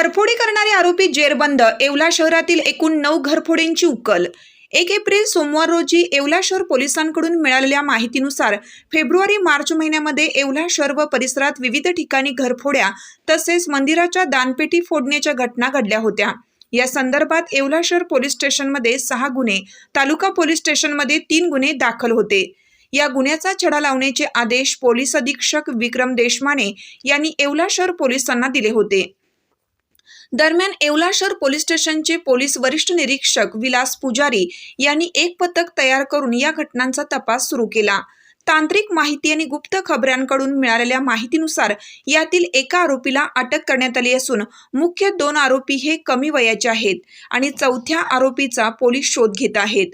घरफोडी करणारे आरोपी जेरबंद येवला शहरातील एकूण नऊ घरफोडींची उकल. एक एप्रिल सोमवार रोजी येवला शहर पोलिसांकडून मिळालेल्या माहितीनुसार फेब्रुवारी मार्च महिन्यामध्ये येवला शहर व परिसरात विविध ठिकाणी घरफोड्या तसेच मंदिराच्या दानपेटी फोडण्याच्या घटना घडल्या होत्या. या संदर्भात येवला शहर पोलीस स्टेशनमध्ये सहा गुन्हे तालुका पोलीस स्टेशनमध्ये तीन गुन्हे दाखल होते. या गुन्ह्याचा छडा लावण्याचे आदेश पोलीस अधीक्षक विक्रम देशमाने यांनी येवला शहर पोलिसांना दिले होते. दरम्यान येवला शहर पोलीस स्टेशनचे पोलीस वरिष्ठ निरीक्षक विलास पुजारी यांनी एक पथक तयार करून या घटनांचा तपास सुरू केला. तांत्रिक माहिती आणि गुप्त खबऱ्यांकडून मिळालेल्या माहितीनुसार यातील एका आरोपीला अटक करण्यात आली असून मुख्य दोन आरोपी हे कमी वयाचे आहेत आणि चौथ्या आरोपीचा पोलीस शोध घेत आहेत.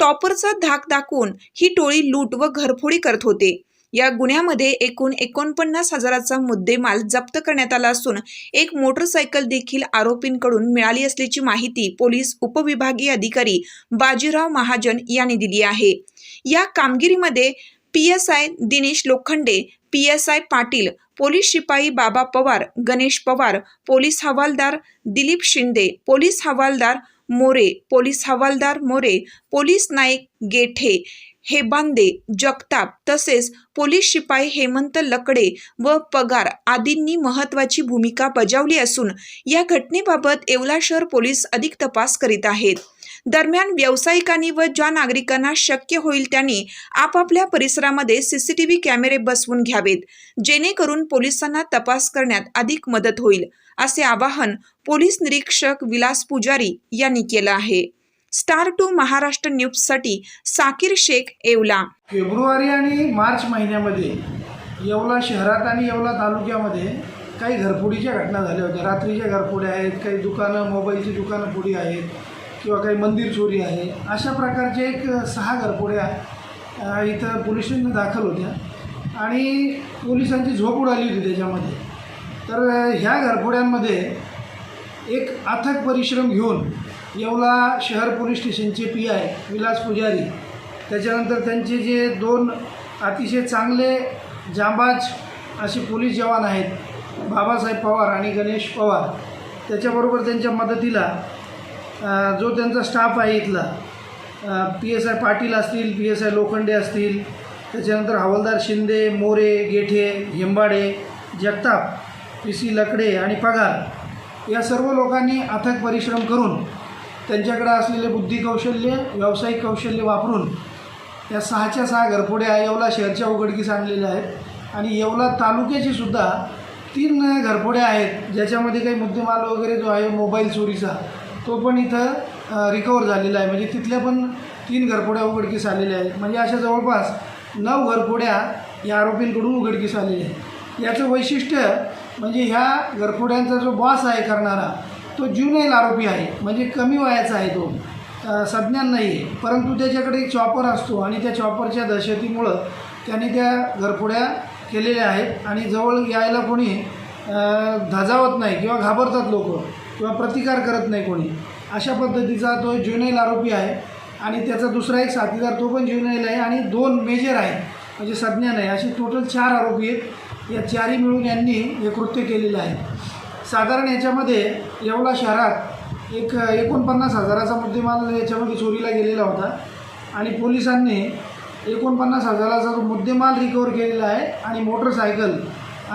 टॉपरचा धाक दाखवून ही टोळी लूट व घरफोडी करत होते. या गुन्ह्यामध्ये एकूण एकोणपन्नास हजाराचा मुद्देमाल जप्त करण्यात आला असून एक मोटरसायकल देखील आरोपींकडून मिळाली असल्याची माहिती पोलीस उपविभागीय अधिकारी बाजीराव महाजन यांनी दिली आहे. या कामगिरीमध्ये P S I Dinesh Lokhande P S I Patil police शिपाई बाबा पवार गणेश पवार पोलीस हवालदार दिलीप शिंदे पोलीस हवालदार मोरे पोलीस हवालदार मोरे पोलीस नाईक गेठे हेबांदे जगताप तसेच पोलीस शिपाई हेमंत लकडे व पगार आदींनी महत्त्वाची भूमिका बजावली असून या घटनेबाबत येवला शहर पोलीस अधिक तपास करीत आहेत. दरम्यान व्यावसायिकांनी व ज्या नागरिकांना शक्य होईल त्यांनी आपापल्या परिसरामध्ये सीसीटीव्ही कॅमेरे बसवून घ्यावेत जेणेकरून पोलिसांना तपास करण्यात अधिक मदत होईल. असे आवाहन पोलीस निरीक्षक विलास पुजारी यांनी केलं आहे. स्टार टू महाराष्ट्र न्यूजसाठी साकीर शेख येवला. फेब्रुवारी आणि मार्च महिन्यामध्ये येवला शहरात आणि येवला तालुक्यामध्ये काही घरफोडीच्या घटना झाल्या होत्या. रात्रीच्या घरफोड्या आहेत काही दुकानं मोबाईलची दुकानं फोडी आहेत किंवा काही मंदिर चोरी आहे. अशा प्रकारचे एक सहा घरफोड्या इथं पोलीस दाखल होत्या आणि पोलिसांची झोप उडाली होती त्याच्यामध्ये. तर ह्या घरफोड्यांमध्ये एक अथक परिश्रम घेऊन येवला शहर पोलीस स्टेशनचे पी आय विलास पुजारी त्याच्यानंतर त्यांचे जे दोन अतिशय चांगले जांबाज असे पोलीस जवान आहेत बाबासाहेब पवार आणि गणेश पवार त्याच्याबरोबर त्यांच्या मदतीला जो त्यांचा स्टाफ आहे इथला पी एस आय पाटील असतील पी एस आय लोखंडे असतील त्याच्यानंतर हवालदार शिंदे मोरे गेठे हेंबाडे जगताप पी सी लकडे आणि पगार या सर्व लोकांनी अथक परिश्रम करून त्यांच्याकडे असलेले बुद्धी कौशल्य व्यावसायिक कौशल्य वापरून या सहाच्या सहा घरफोड्या येवला शहरच्या उघडकीस आणलेल्या आहेत. आणि येवला तालुक्याची सुद्धा तीन घरफोड्या आहेत ज्याच्यामध्ये काही मुद्देमाल वगैरे जो आहे मोबाईल चोरीचा तो पण इथं रिकवर झालेला आहे. म्हणजे तिथल्या पण तीन घरफोड्या उघडकीस आलेल्या आहेत. म्हणजे अशा जवळपास नऊ घरफोड्या या आरोपींकडून उघडकीस आलेल्या आहेत. याचं वैशिष्ट्य म्हणजे ह्या घरफोड्यांचा जो बॉस आहे करणारा तो ज्युनेल आरोपी आहे. म्हणजे कमी वयाचा आहे तो. सज्ञान नाही आहे परंतु त्याच्याकडे एक चॉपर असतो आणि त्या चॉपरच्या दहशतीमुळं त्याने त्या घरफोड्या केलेल्या आहेत आणि जवळ यायला कोणी धजावत नाही किंवा घाबरतात लोक किंवा प्रतिकार करत नाही कोणी. अशा पद्धतीचा तो ज्युनेल आरोपी आहे. आणि त्याचा दुसरा एक साथीदार तो पण ज्युनेल आहे आणि दोन मेजर आहेत. म्हणजे संज्ञान आहे असे टोटल चार आरोपी आहेत. या चारही मिळून यांनी हे कृत्य केलेलं आहे. साधारण याच्यामध्ये येवला शहरात एक एकोणपन्नास हजाराचा मुद्देमाल याच्यामध्ये चोरीला गेलेला होता. आणि पोलिसांनी एकोणपन्नास हजाराचा जो मुद्देमाल रिकवर केलेला आहे आणि मोटरसायकल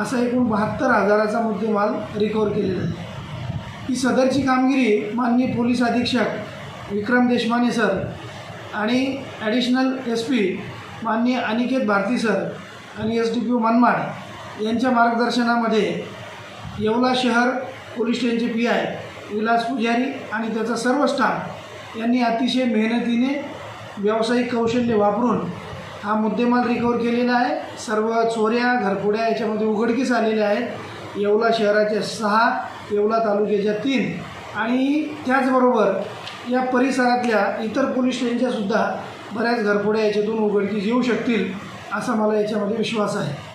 असा एकूण बहात्तर हजाराचा मुद्देमाल रिकवर केलेला आहे. ही सदरची कामगिरी माननीय पोलीस अधीक्षक विक्रम देशमाने सर आणि ॲडिशनल एस पी माननीय अनिकेत भारती सर आणि S D P O Manmad यांच्या मार्गदर्शनामध्ये येवला शहर पोलीस स्टेशनचे पी आय विलास पुजारी आणि त्याचा सर्व स्टाफ यांनी अतिशय मेहनतीने व्यावसायिक कौशल्य वापरून हा मुद्देमाल रिकवर केलेला आहे. सर्व चोऱ्या घरफोड्या याच्यामध्ये उघडकीस आलेल्या आहेत. येवला शहराच्या सहा येवला तालुक्याच्या तीन आणि त्याचबरोबर या परिसरातल्या इतर पोलीस स्टेशनच्यासुद्धा बऱ्याच घरफोड्या याच्यातून उघडकीस येऊ शकतील असा मला याच्यामध्ये विश्वास आहे.